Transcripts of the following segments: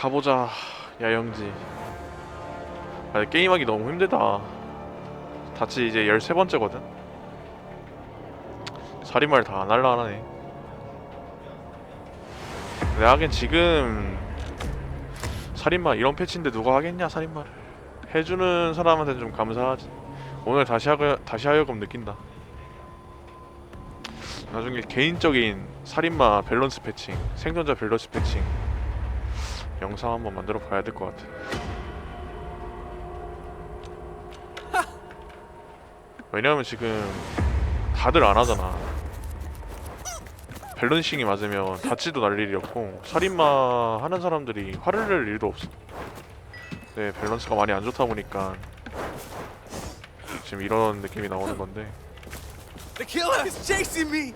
가보자 야영지. 아 게임하기 너무 힘들다. 다치 이제 13번째거든? 살인마를 다안 할라 하네. 근데 하긴 지금 살인마 이런 패치인데 누가 하겠냐 살인마를. 해주는 사람한테 좀 감사하지. 오늘 다시 하여, 다시 하여금 느낀다. 나중에 개인적인 살인마 밸런스 패칭 생존자 밸런스 패칭 영상 한번 만들어 봐야 될 것 같아. 왜냐면 지금 다들 안 하잖아. 밸런싱이 맞으면 다치도 날 일이 없고 살인마 하는 사람들이 화를 낼 일도 없어. 네, 밸런스가 많이 안 좋다 보니까 지금 이런 느낌이 나오는 건데 The killer is chasing me!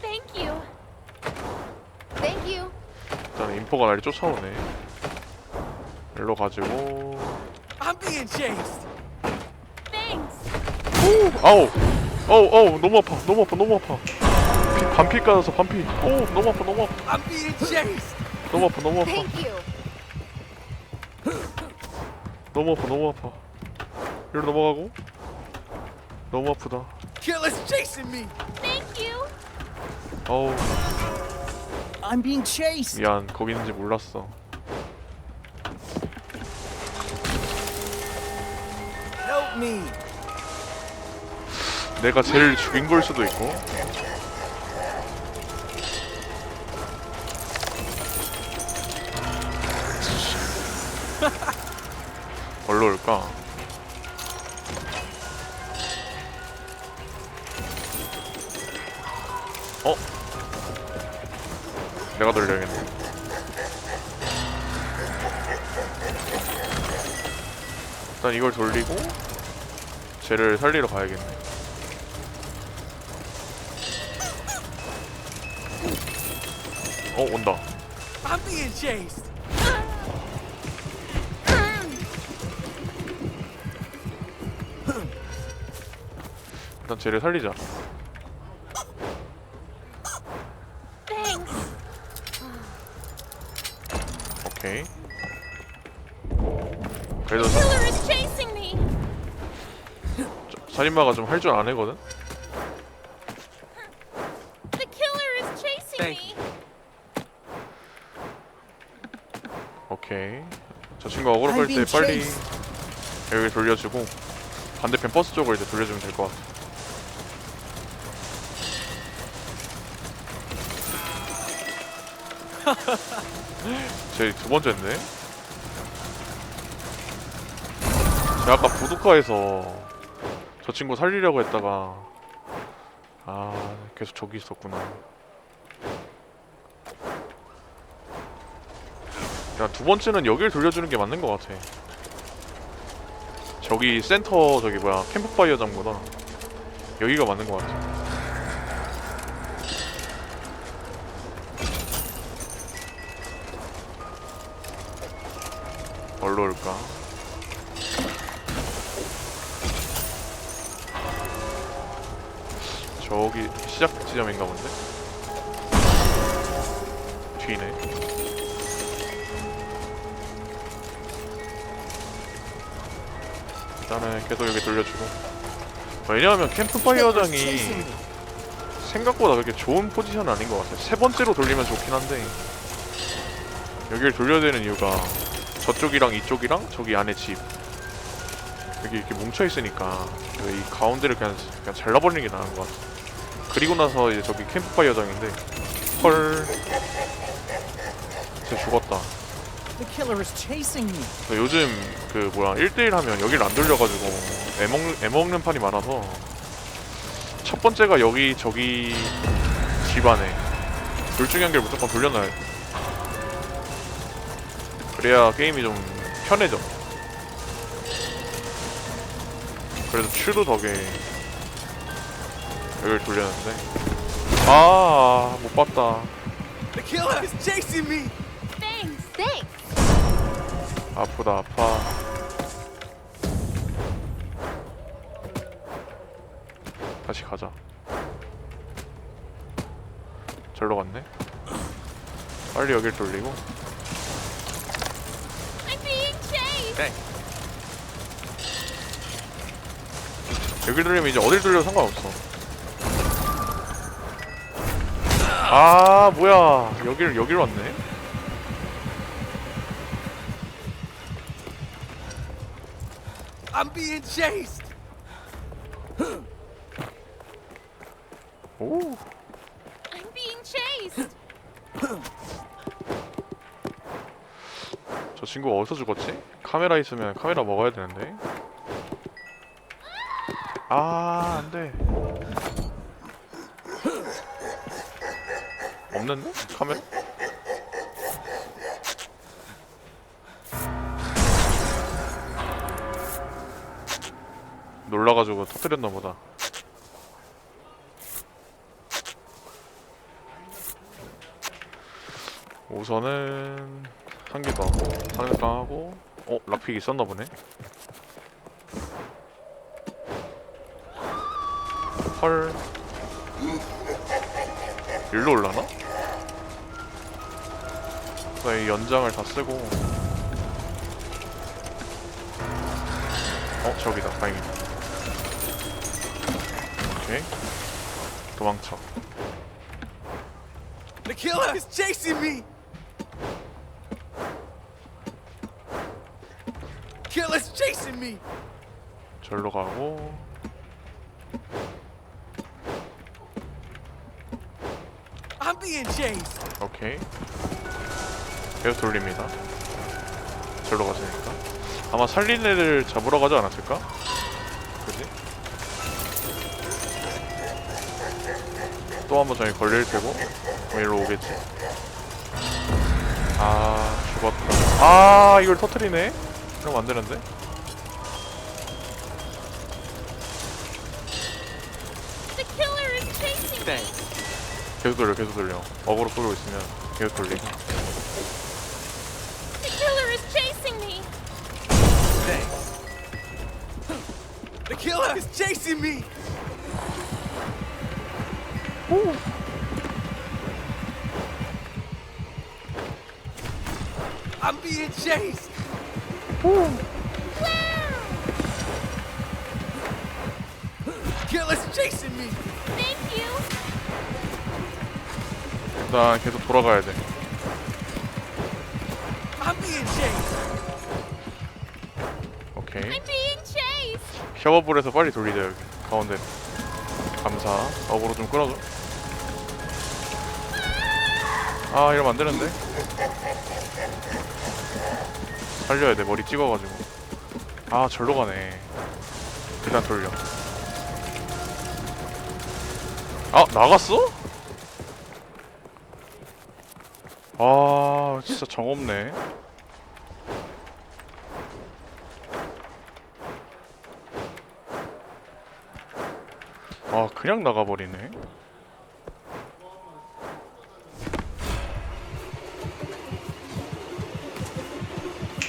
Thank you. Thank you. 인포가 나를 쫓아오네. 일로 가지고 I'm being chased! Thanks. 아우 어우 어우 너무 아파 너무 아파 너무 아파 피, 반피 까져서 반피 오 너무 아파 너무 아파 I'm being chased! 너무 아파 너무 아파 Thank you. 너무 아파 너무 아파 이리로 넘어가고 너무 아프다 Killer's chasing me! Thank you. 어우 I'm being chased! 미안 거기 있는지 몰랐어 Help me! 내가 제일 죽인 걸 수도 있고 뭘로 올까? 내가 돌려야겠네. 일단 이걸 돌리고 쟤를 살리러 가야겠네. 어 온다! 일단 쟤를 살리자 Thanks. 오케이 그래도 The 사- killer is chasing me. 살인마가 좀 할 줄 아네거든? The killer is chasing Thank me. 오케이 저 친구가 억울할 때 빨리 여기 돌려주고 반대편 버스 쪽으로 이제 돌려주면 될 것 같아 제두 번째인데? 제가 아까 부두카에서 저 친구 살리려고 했다가 아 계속 저기 있었구나 야, 두 번째는 여길 돌려주는 게 맞는 것 같아. 저기 센터 저기 뭐야 캠프파이어 장보다 여기가 맞는 것 같아. 뭘로 올까? 저기 시작 지점인가 본데? 뒤네. 일단은 계속 여기 돌려주고 왜냐하면 캠프파이어장이 생각보다 그렇게 좋은 포지션은 아닌 것 같아요 세 번째로 돌리면 좋긴 한데 여기를 돌려야 되는 이유가 저쪽이랑 이쪽이랑 저기 안에 집 여기 이렇게 뭉쳐 있으니까 이 가운데를 그냥, 그냥 잘라버리는 게 나은 것 같아. 그리고 나서 이제 저기 캠프파이어장인데 헐. 쟤 죽었다! 그 요즘 그 뭐야 1대1 하면 여기를 안 돌려가지고 애먹는, 애먹는 판이 많아서 첫 번째가 여기 저기 집 안에 둘 중에 한 개를 무조건 돌려놔야 돼. 그래야 게임이 좀 편해져 그래서 츄도 덕에 여기를 돌렸는데 아, 못 봤다. The killer is chasing me. Thanks, thanks. 아프다, 아파. 다시 가자. 절로 갔네. 빨리 여길 돌리고. I'm being chased. 땡. 여기 돌리면 이제 어딜 돌려도 상관없어. 아 뭐야 여기를 여기로 왔네. I'm being chased. 오. I'm being chased. 저 친구 어디서 죽었지? 카메라 있으면 카메라 먹어야 되는데. 아, 안 돼. 없는데? 카메라? 놀라가지고 터뜨렸나 보다. 우선은 한 개 더 하고 상륙당하고 어? 락픽 있었나 보네 헐 일로 올라나? 나이 연장을 다 쓰고 어 저기다 다행이다 오케이 도망쳐 The killer is chasing me. Killer's chasing me. 절로 가고 I'm being chased. 오케이 계속 돌립니다 절로 가시니까 아마 살린 애들 잡으러 가지 않았을까? 그지? 또 한 번 저기 걸릴 테고 일로 오겠지 아 죽었다 아 이걸 터트리네? 그럼 안 되는데? 계속 돌려 계속 돌려 어그로 끌고 있으면 계속 돌리고 The killer is chasing me. Thanks. The killer is chasing me. I'm being chased. Killer's chasing me. 일단 계속 돌아가야 돼. I'm being chased. 오케이. I'm being chased. 샤워볼에서 빨리 돌리자 여기. 가운데. 감사. 어그로 좀 끌어줘. 아 이러면 안 되는데? 살려야 돼 머리 찍어가지고. 아 절로 가네. 일단 돌려. 아 나갔어? 아 진짜 정 없네. 아 그냥 나가버리네.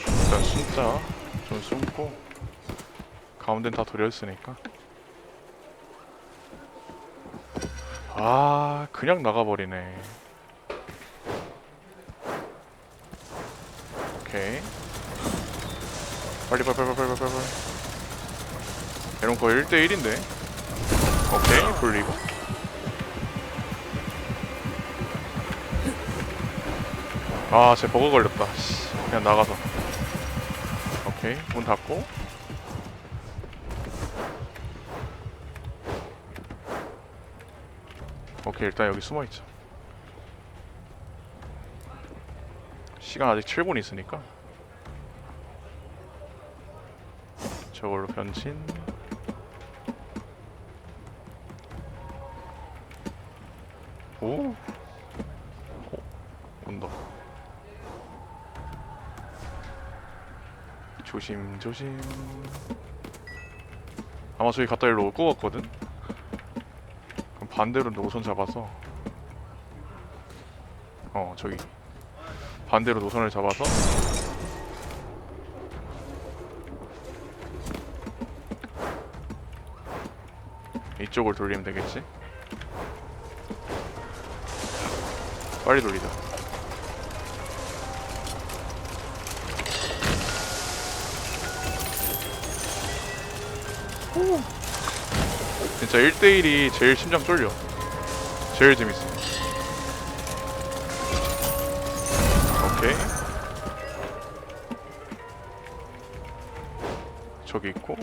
일단 진짜 좀 숨고 가운데는 다 도려있으니까. 아 그냥 나가버리네 오케이. 빨리 빨리 빨리 빨리 빨리 빨리 이런 거 1대1인데. 오케이 돌리고. 아쟤 버그 걸렸다. 씨, 그냥 나가서. 오케이 문 닫고. 오케이 일단 여기 숨어있자 시간 아직 7분 있으니까 저걸로 변신 오? 오? 온다. 조심 조심. 아마 저기 갔다 일로 올 것 같거든. 그럼 반대로 노선 잡아서. 어 저기 반대로 노선을 잡아서. 이쪽을 돌리면 되겠지? 빨리 돌리자. 진짜 1대1이 제일 심장 쫄려. 제일 재밌어. 저기 있고.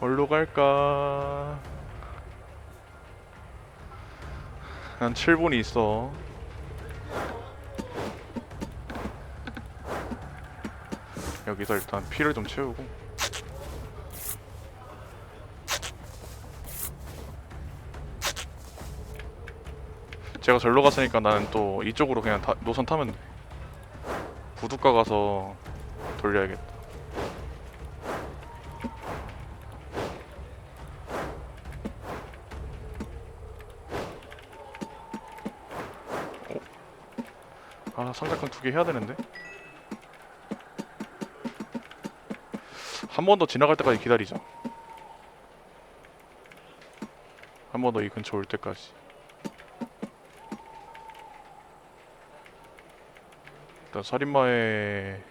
어디로 갈까? 난 7분이 있어. 여기서 일단 피를 좀 채우고. 제가 절로 갔으니까 나는 또 이쪽으로 그냥 다, 노선 타면 돼 부둣가 가서 돌려야겠다. 어? 아 상자권 두 개 해야 되는데? 한 번 더 지나갈 때까지 기다리자. 한 번 더 이 근처 올 때까지 일단 살인마의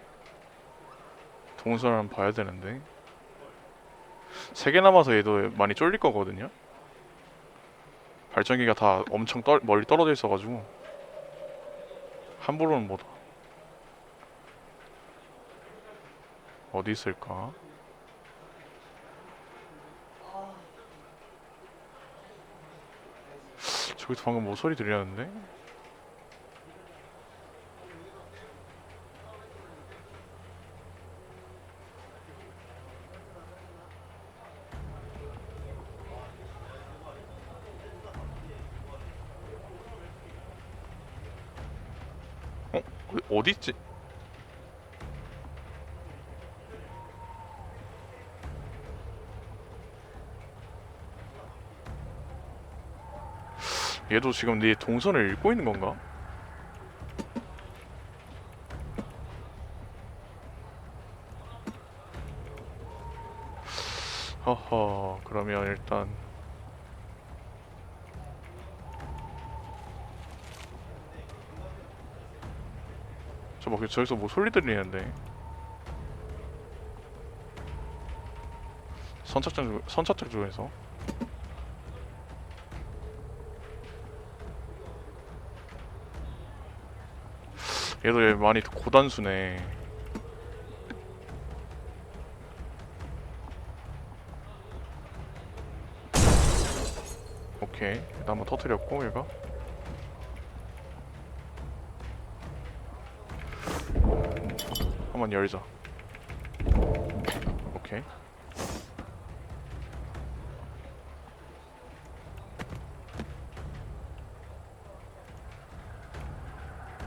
동선을 한번 봐야 되는데 세 개 남아서 얘도 많이 쫄릴 거거든요 발전기가 다 엄청 떨, 멀리 떨어져 있어가지고 함부로는 못와 어디 있을까? 저기서 방금 뭐 소리 들렸는데? 어? 어디 있지? 얘도 지금 네 동선을 읽고 있는 건가? 허허 그러면 일단 막 뭐, 저기서 뭐 소리 들리는데. 선착장 중 선착장 중에서. 얘도 얘 많이 고단수네. 오케이. 일단 한번 터뜨렸고 얘가 한번 열자 오케이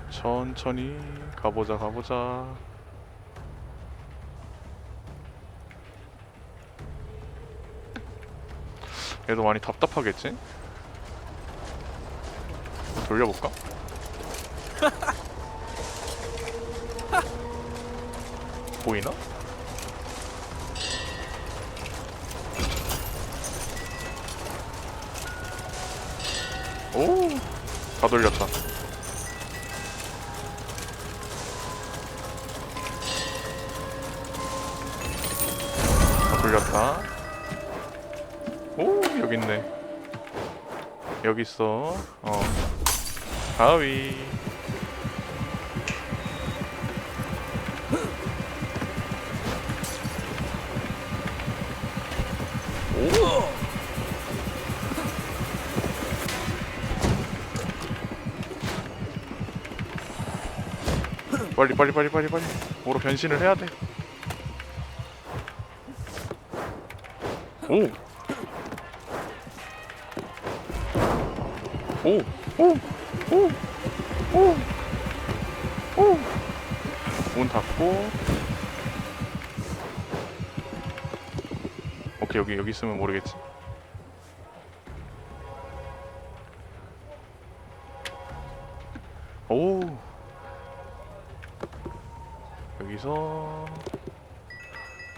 천천히 가보자 가보자 얘도 많이 답답하겠지? 돌려볼까? 보이나? 오, 다 돌렸다. 다 돌렸다. 오, 여기 있네. 여기 있어. 어. 가위. 빨리 빨리 빨리 빨리 빨리 뭐로 변신을 해야 돼. 오. 오. 오. 오. 오. 오. 문 닫고. 오케이 여기 여기 있으면 모르겠지.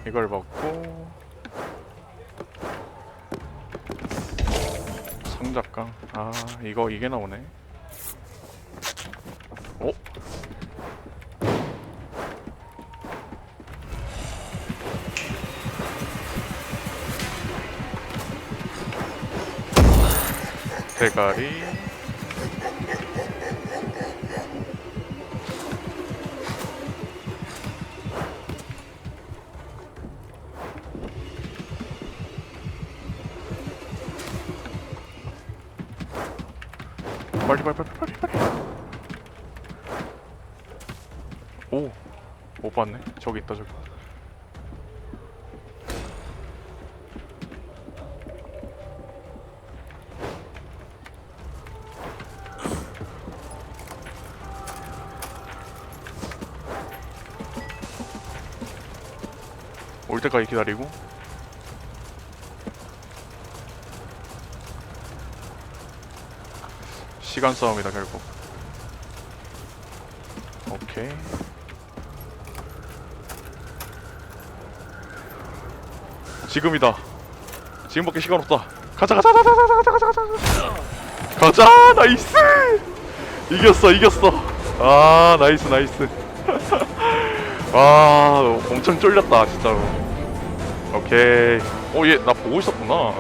이걸 먹고 삼작강. 아 이거 이게 나오네. 오? 대가리. 빨리 빨리 빨리 빨리 빨리. 오! 못 봤네. 저기 있다 저기. 올 때까지 기다리고 시간 싸움이다 결국. 오케이. 지금이다. 지금밖에 시간 없다. 가자 가자 가자 가자 가자 가자 가자. 가자 나이스! 이겼어 이겼어. 아 나이스 나이스. 아 엄청 쫄렸다 진짜로. 오케이. 어얘 나 보고 있었구나